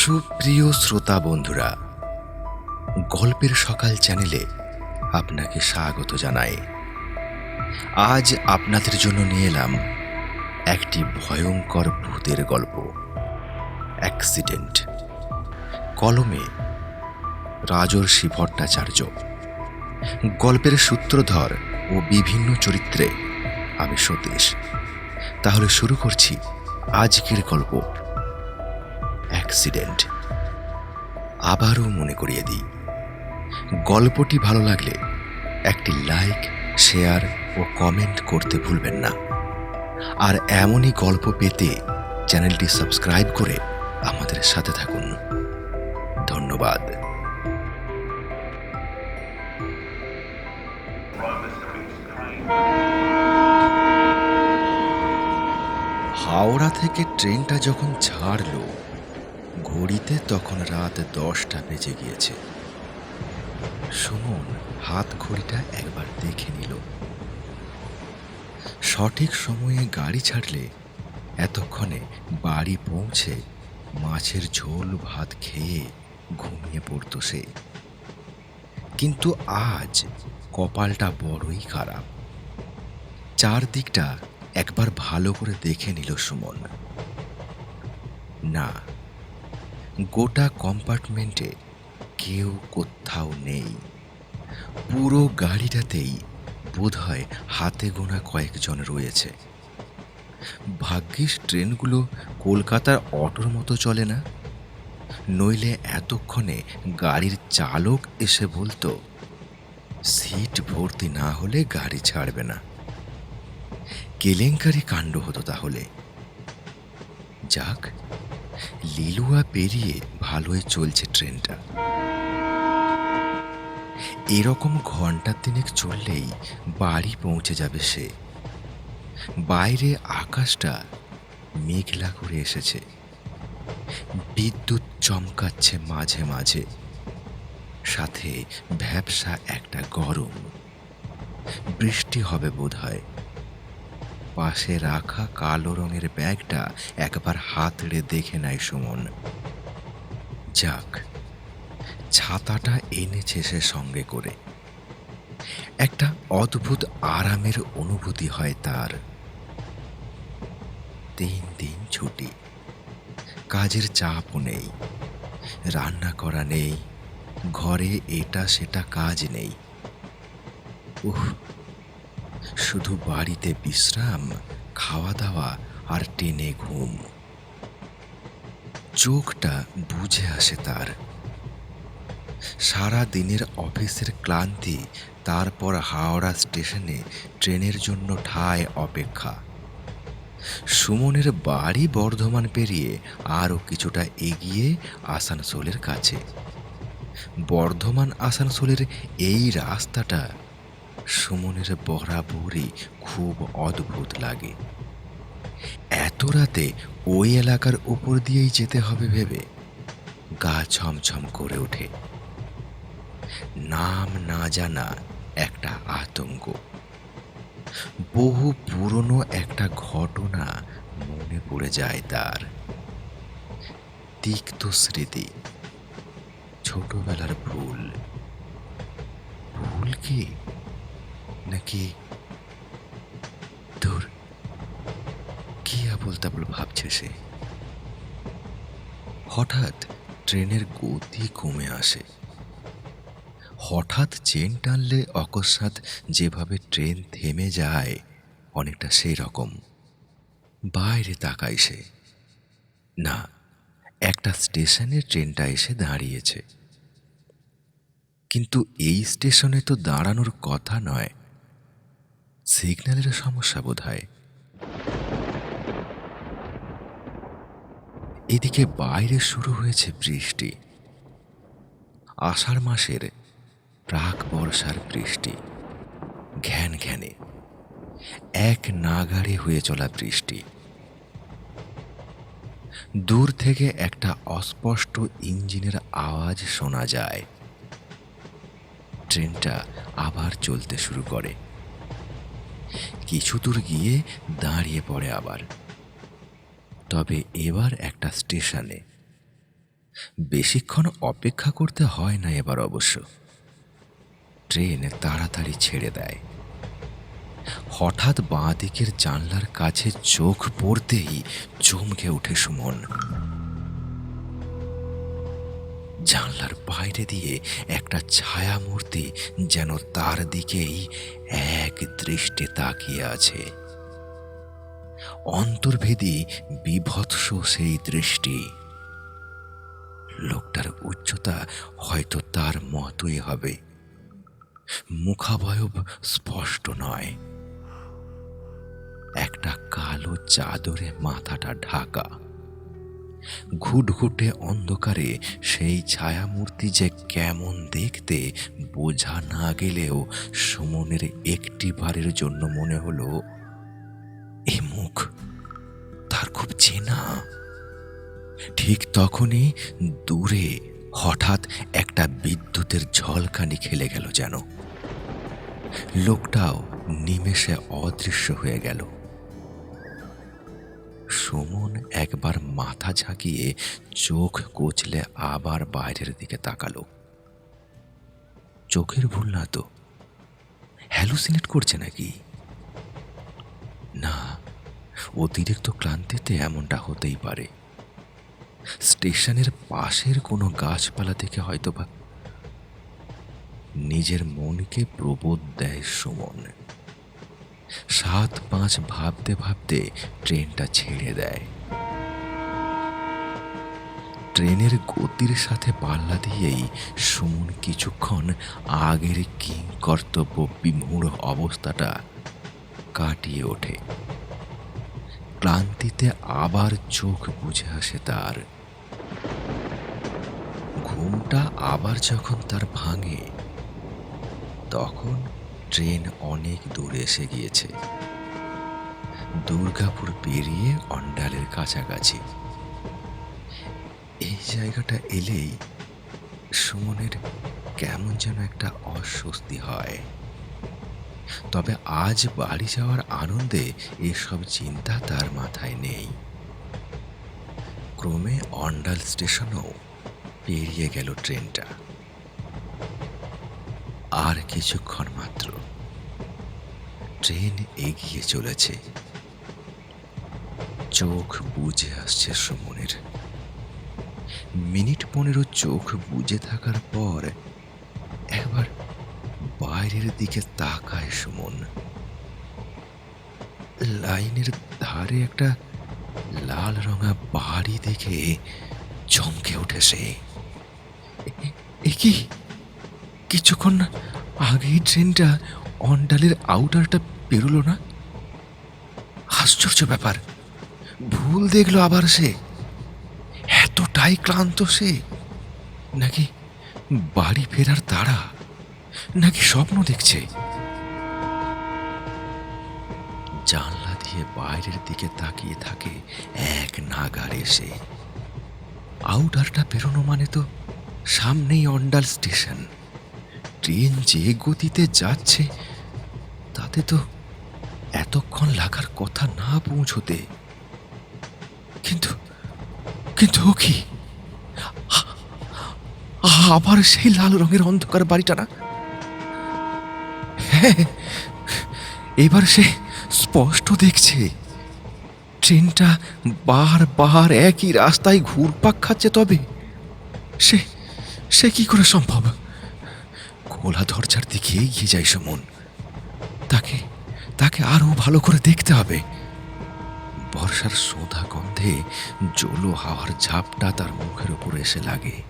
সুপ্রিয় শ্রোতা বন্ধুরা, গল্পের সকাল চ্যানেলে আপনাকে স্বাগত জানাই। আজ আপনাদের জন্য নিয়ে এলাম একটি ভয়ঙ্কর ভূতের গল্প। অ্যাক্সিডেন্ট। কলমে রাজর্ষি ভট্টাচার্য। গল্পের সূত্রধর ও বিভিন্ন চরিত্রে আমি সতীশ। তাহলে শুরু করছি আজকের গল্প। অ্যাক্সিডেন্ট। আবারও মনে করিয়ে দিই, গল্পটি ভালো লাগলে একটি লাইক, শেয়ার ও কমেন্ট করতে ভুলবেন না। আর এমনই গল্প পেতে চ্যানেলটি সাবস্ক্রাইব করে আমাদের সাথে থাকুন। ধন্যবাদ। হাওড়া থেকে ট্রেনটা যখন ছাড়ল ঘড়িতে তখন রাত দশটা বেজে গিয়েছে। সুমন হাত ঘড়িটা একবার দেখে নিল। সঠিক সময়ে গাড়ি ছাড়লে এতক্ষণে বাড়ি পৌঁছে মাছের ঝোল ভাত খেয়ে ঘুমিয়ে পড়তো সে। কিন্তু আজ কপালটা বড়ই খারাপ। চারদিকটা একবার ভালো করে দেখে নিল সুমন। না গোটা কম্পার্টমেন্টে কেউ কোথাও নেই। পুরো গাড়িটাতেই বোধহয় হাতে গোনা কয়েকজন রয়েছে। ভাগ্যিস ট্রেনগুলো কলকাতার অটোর মতো চলে না। নইলে এতক্ষণে গাড়ির চালক এসে বলতো, সিট ভর্তি না হলে গাড়ি ছাড়বে না। কেলেঙ্কারি কাণ্ড হতো তাহলে। যাক লিলুয়া পেরিয়ে ভালোই চলছে ট্রেনটা। এরকম ঘণ্টা তিনেক চললেই বাড়ি পৌঁছে যাবে সে। বাইরে আকাশটা মেঘলা করে এসেছে। বিদ্যুৎ চমকাচ্ছে মাঝে মাঝে। সাথে ভ্যাবসা একটা গরম। বৃষ্টি হবে বোধহয়। পাশে রাখা কালো রঙের ব্যাগটা একবার হাতড়ে দেখে নেয় সুমন। যাক, ছাতাটা এনেছে সে সঙ্গে করে। একটা অদ্ভুত আরামের অনুভূতি হয় তার। তিন দিন ছুটি, কাজের চাপও নেই, রান্না করা নেই, ঘরে এটা সেটা কাজ নেই। উহ শুধু বাড়িতে বিশ্রাম খাওয়া দাওয়া আর টেনে ঘুম। চোখটা বুঝে আসে তার। সারা দিনের অফিসের ক্লান্তি, তারপর হাওড়া স্টেশনে ট্রেনের জন্য ঠায় অপেক্ষা। সুমনের বাড়ি বর্ধমান পেরিয়ে আরও কিছুটা এগিয়ে আসানসোলের কাছে। বর্ধমান আসানসোলের এই রাস্তাটা সুমনের বরাবরই খুব অদ্ভুত লাগে। এত রাতে ওই এলাকার উপর দিয়েই যেতে হবে ভেবে গা ছমছম করে ওঠে। নাম না জানা একটা আতঙ্ক। বহু পুরনো একটা ঘটনা মনে পড়ে যায় তার। তিক্ত স্মৃতি, ছোটবেলার ভুল। ভুল কি? নাকি দূর কি আবল তাবল ভাবছে সে? হঠাৎ ট্রেনের গতি কমে আসে। হঠাৎ চেন টানলে অকস্মাৎ যেভাবে ট্রেন থেমে যায়, অনেকটা সেই রকম বাইরে তাকায় সে। না, একটা স্টেশনে ট্রেনটা এসে দাঁড়িয়েছে। কিন্তু এই স্টেশনে তো দাঁড়ানোর কথা নয়। সিগন্যালের সমস্যা বোধ হয় এদিকে বাইরে শুরু হয়েছে বৃষ্টি। আষাঢ় মাসের প্রাক বর্ষার বৃষ্টি। ঘ্যান ঘ্যানে। এক নাগাড়ে হয়ে চলা বৃষ্টি। দূর থেকে একটা অস্পষ্ট ইঞ্জিনের আওয়াজ শোনা যায়। ট্রেনটা আবার চলতে শুরু করে। কিছু দূর গিয়ে দাঁড়িয়ে পড়ে আবার। তবে এবার একটা স্টেশনে। বেশিক্ষণ অপেক্ষা করতে হয় না এবার অবশ্য। ট্রেন তাড়াতাড়ি ছেড়ে দেয়। হঠাৎ বাঁ দিকের জানলার কাছে চোখ পড়তেই চমকে ওঠে সুমন। জানলার বাইরে দিয়ে একটা ছায়া মূর্তি যেন তার দিকেই এক দৃষ্টে তাকিয়ে আছে। অন্তর্ভেদী বিভৎস সেই দৃষ্টি। লোকটার উচ্চতা হয়তো তার মতোই হবে। মুখাবয়ব স্পষ্ট নয়। একটা কালো চাদরে মাথাটা ঢাকা। ঘুটঘুটে অন্ধকারে সেই ছায়ামূর্তি যে কেমন দেখতে বোঝা না গেলেও সুমনের একটি বারের জন্য মনে হলো, এ মুখ, তার খুব চেনা। ঠিক তখনই দূরে হঠাৎ একটা বিদ্যুতের ঝলকানি খেলে গেল যেন। লোকটাও নিমেষে অদৃশ্য হয়ে গেল। সুমন একবার মাথা ঝাঁকিয়ে চোখ কোচলে আবার বাইরের দিকে তাকালো। চোখের ভুল না তো? হ্যালুসিনেট করছে নাকি? না, অতিরিক্ত ক্লান্তিতে এমনটা হতেই পারে। স্টেশনের পাশের কোনো গাছপালা থেকে হয়তোবা নিজের মনকে প্রবোধ দেয় সুমন। সাত পাঁচ ভাবতে ভাবতে ট্রেনটা ছেড়ে দেয়। ট্রেনের গতির সাথে পাল্লা দিয়েই সুমন কিছুক্ষণ আগের কিং কর্তব্য বিমূঢ় অবস্থাটা কাটিয়ে ওঠে। ক্লান্তিতে আবার চোখ বুঝে আসে তার। ঘুমটা আবার যখন তার ভাঙে, তখন ট্রেন অনেক দূরে এসে গিয়েছে। দুর্গাপুর পেরিয়ে অন্ডালের কাছাকাছি। এই জায়গাটা এলেই সুমনের কেমন যেন একটা অস্বস্তি হয়। তবে আজ বাড়ি যাওয়ার আনন্দে এসব চিন্তা তার মাথায় নেই। ক্রমে অন্ডাল স্টেশনও পেরিয়ে গেল ট্রেনটা। আর কিছুক্ষণ মাত্র। ট্রেন এগিয়ে চলেছে। চোখ বুঝে আসছে সুমনের। মিনিট পনেরো চোখ বুঝে থাকার পর একবার বাইরের দিকে তাকায় সুমন। লাইনের ধারে একটা লাল রঙা বাড়ি দেখে চমকে ওঠে সে। কি? কিছুক্ষণ আগেই ট্রেনটা অন্ডালের আউটারটা পেরোলো না? আশ্চর্য ব্যাপার। ভুল দেখল আবার সে। এতটাই ক্লান্ত সে। নাকি বাড়ি ফেরার তাড়া? নাকি স্বপ্ন দেখছে? জানলা দিয়ে বাইরের দিকে তাকিয়ে থাকে এক নাগার এসে আউটারটা পেরোনো মানে তো সামনেই অন্ডাল স্টেশন। ট্রেন যে গতিতে যাচ্ছে, তাতে তো এতক্ষণ লাগার কথা না পৌঁছতে। কিন্তু কিন্তু কি? আবার সেই লাল রঙের অন্ধকার বাড়িটা না? হ্যাঁ এবার সে স্পষ্ট দেখছে। ট্রেনটা বার বার একই রাস্তায় ঘুরপাক খাচ্ছে তবে। সে সে কি করে সম্ভব? খোলা দরজার দিকে এগিয়ে যায় সুমন। তাকে তাকে আরও ভালো করে দেখতে হবে। বর্ষার সোঁধা গন্ধে জলো হাওয়ার ঝাপটা তার মুখের উপর এসে লাগে।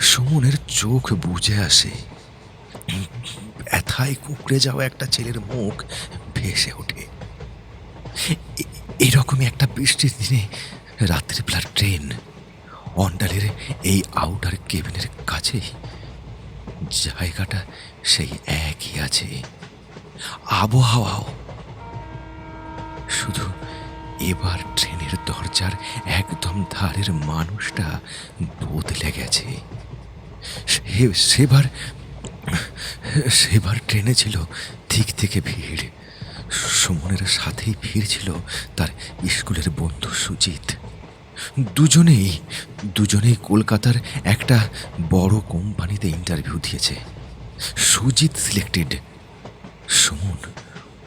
সুমনের চোখ বুঝে আসে। ব্যথায় কুকড়ে যাওয়া একটা ছেলের মুখ ভেসে ওঠে। এরকমই একটা বৃষ্টির দিনে রাত্রিবেলার ট্রেন। অন্ডালের এই আউটার কেবিনের কাছেই জায়গাটা সেই একই আছে। আবহাওয়াও। শুধু এবার ট্রেনের দরজার একদম ধারের মানুষটা বদলে গেছে। সে- সেবার সেবার ট্রেনে ছিল দিক থেকে ভিড়। সুমনের সাথেই ভিড় ছিল তার স্কুলের বন্ধু সুজিত। দুজনেই দুজনেই কলকাতার একটা বড় কোম্পানিতে ইন্টারভিউ দিয়েছে। Sujit selected Suman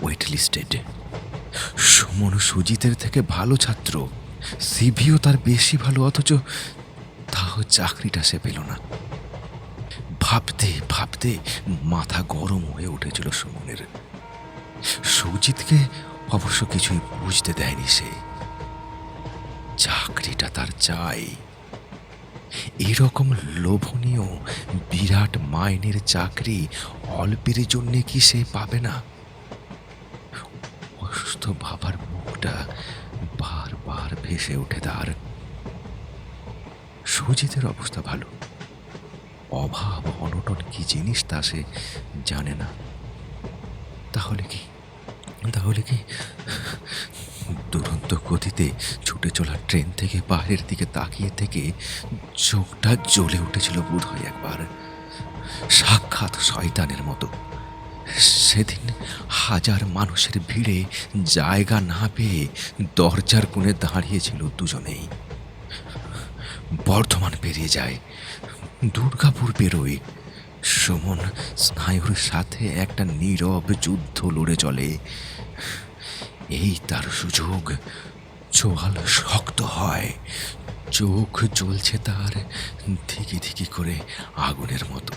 wait listed Suman সুজিতের থেকে ভালো ছাত্র সিভিও তার বেশি ভালো, অথচ তাও চাকরিটা সে পেল না। ভাবতে ভাবতে মাথা গরম হয়ে উঠেছিল সুমনের। সুজিতকে অবশ্য কিছুই বুঝতে দেয়নি সে। চাকরিটা তার চাই। এরকম লোভনীয়, বিরাট মাইনের চাকরি অল্পের জন্যে কি সে পাবে না? অসুস্থ বাবার মুখটা বারবার ভেসে ওঠে তার। সুজিতের অবস্থা ভালো। অভাব, অনটন কি জিনিস তা সে জানে না। তাহলে কি? তাহলে কি? দুরন্ত গতিতে ছুটে চলা ট্রেন থেকে বাইরের দিকে তাকিয়ে থেকে চোখটা জ্বলে উঠেছিল বোধ হয় একবার। সাক্ষাৎ শয়তানের মতো। সেদিন হাজার মানুষের ভিড়ে জায়গা না পেয়ে দরজার কোণে দাঁড়িয়েছিল দুজনেই। বর্ধমান পেরিয়ে যায়, দুর্গাপুর পেরোয় সুমন, স্নায়ুর সাথে একটা নীরব যুদ্ধ লড়ে চলে। এই তার সুযোগ চোয়াল শক্ত হয়। চোখ জ্বলছে তার ধিকি ধিকি করে আগুনের মতো।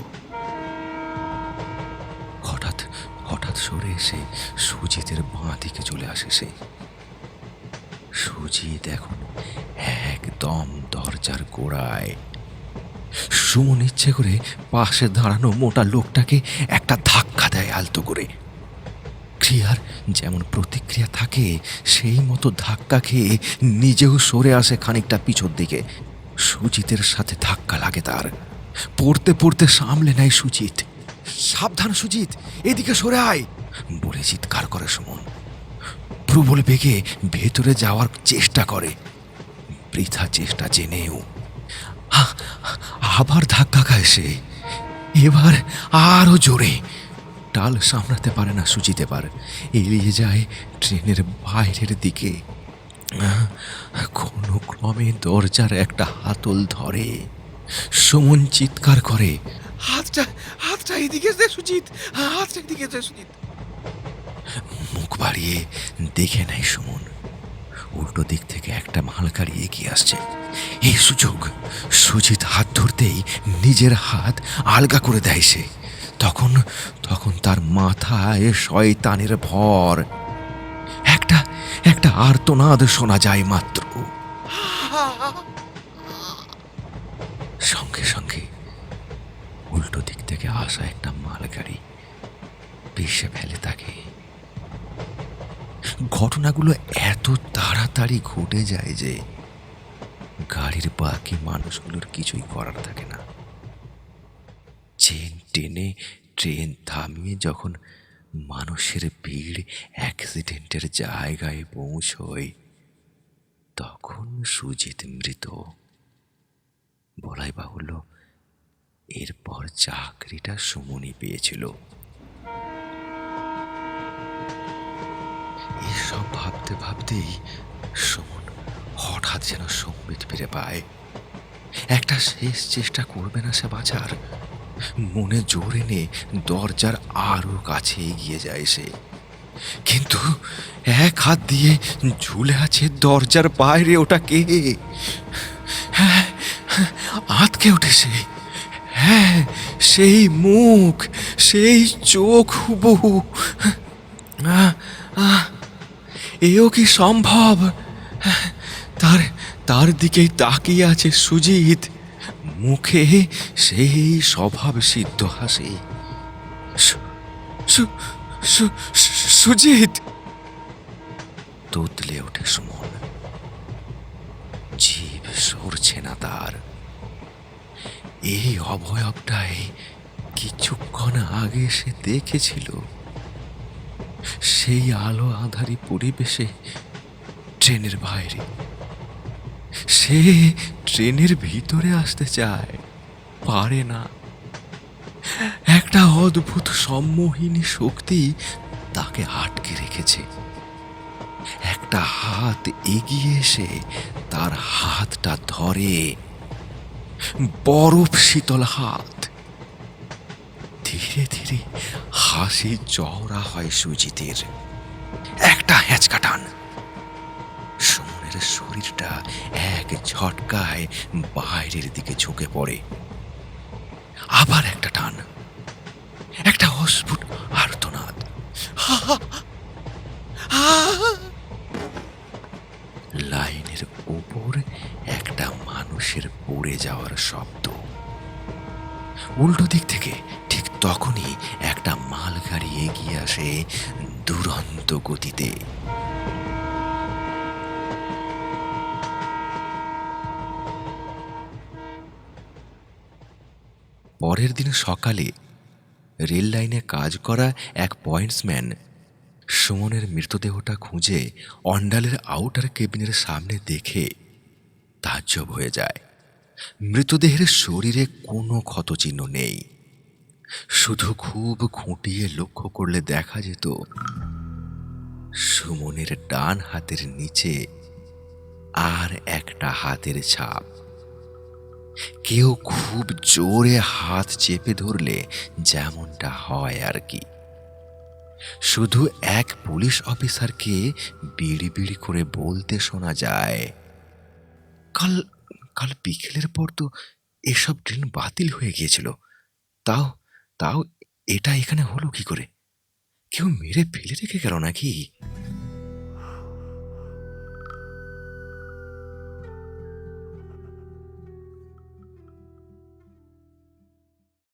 হঠাৎ হঠাৎ সরে এসে সুজিতের বাঁ দিকে চলে আসে সে। সুজিত এখন একদম দরজার গোড়ায়। সুমন ইচ্ছে করে পাশে দাঁড়ানো মোটা লোকটাকে একটা ধাক্কা দেয় আলতো করে। ক্রিয়ার যেমন প্রতিক্রিয়া থাকে, সেই মতো ধাক্কা খেয়ে নিজেও সরে আসে খানিকটা পিছর দিকে। সুজিতের সাথে ধাক্কা লাগে তার। পড়তে পড়তে সামলে নেয় সুজিত। সাবধান সুজিত, এদিকে সরে আয়, বলে চিৎকার করে সুমন। প্রবল বেগে ভেতরে যাওয়ার চেষ্টা করে। বৃথা চেষ্টা জেনেও। আবার ধাক্কা খায় সে। এবার আরও জোরে। টাল সামলাতে পারে না সুজিত এবার। এড়িয়ে যায় ট্রেনের বাইরের দিকে। কোনো ক্রমে দরজার একটা হাতল ধরে। সুমন চিৎকার করে হাতটা হাতটা এদিকে দে সুজিত হাতটা এদিকে দে সুজিত। মুখ বাড়িয়ে দেখে নেয় সুমন। উল্টো দিক থেকে একটা মালগাড়ি এগিয়ে আসছে। এই সুযোগ সুজিত হাত ধরতেই নিজের হাত আলগা করে দেয় সে। তখন তখন তার মাথায় শয়তানের ভর। একটা একটা আর্তনাদ শোনা যায় মাত্র। সঙ্গে সঙ্গে উল্টো দিক থেকে আসা একটা মালগাড়ি পিষে ফেলে তাকে। ঘটনাগুলো এত তাড়াতাড়ি ঘটে যায় যে গাড়ির বাকি মানুষগুলোর কিছুই করার থাকে না। টেনে ট্রেন থামিয়ে যখন মানুষের ভিড় অ্যাক্সিডেন্টের জায়গায় পৌঁছয়, তখন সুজিত মৃত। বলাই বাহুল্য, এরপর চাকরিটা সুমনি পেয়েছিল। এসব ভাবতে ভাবতেই সুমন হঠাৎ যেন সম্বিত ফিরে পায়। একটা শেষ চেষ্টা করবে না সে বাঁচার। মনে জোর এনে দরজার আরও কাছে এগিয়ে যায় সে। কিন্তু এক হাত দিয়ে ঝুলে আছে দরজার বাইরে ওটা কে? হ্যাঁ আতকে সে। হ্যাঁ সেই মুখ সেই চোখ আহ, এও কি সম্ভব? তার তার দিকেই তাকিয়ে আছে সুজিত। মুখে সেই স্বভাব সিদ্ধ হাসি। সুজিত! তোতলে ওঠে সুমন। জীব সরছে না তার। এই অবয়বটাই কিছুক্ষণ আগে সে দেখেছিল। সেই আলো আধারি পরিবেশে ট্রেনের বাইরে সে ট্রেনের ভিতরে আসতে চায়। পারে না। একটা অদ্ভুত সম্মোহিনী শক্তি তাকে আটকে রেখেছে। একটা হাত এগিয়ে এসে তার হাতটা ধরে। বরফ শীতল হাত। ধীরে ধীরে হাসি চওড়া হয় সুজিতের। একটা হ্যাঁচকা টান শরীরটা এক ঝটকায় বাইরের দিকে ঝুঁকে পড়ে। আবার একটা টান। একটা অস্ফুট আর্তনাদ। লাইনের ওপর একটা মানুষের পড়ে যাওয়ার শব্দ। উল্টো দিক থেকে ঠিক তখনই একটা মালগাড়ি এগিয়ে আসে দুরন্ত গতিতে। পরের দিন সকালে রেল লাইনে কাজ করা এক পয়েন্টসম্যান সুমনের মৃতদেহটা খুঁজে অন্ডালের আউটার কেবিনের সামনে দেখে তাজ্জব হয়ে যায়। মৃতদেহের শরীরে কোনো ক্ষতচিহ্ন নেই। শুধু খুব খুঁটিয়ে লক্ষ্য করলে দেখা যেত সুমনের ডান হাতের নিচে আর একটা হাতের ছাপ। কেউ খুব জোরে হাত চেপে ধরলে যেমনটা হয় আর কি। শুধু এক পুলিশ অফিসারকে বিড়ি বিড়ি করে বলতে শোনা যায়, কাল কাল বিকেলের পর তো এসব ট্রেন বাতিল হয়ে গিয়েছিল। তাও তাও এটা এখানে হলো কি করে? কেউ মেরে ফেলে রেখে গেল নাকি?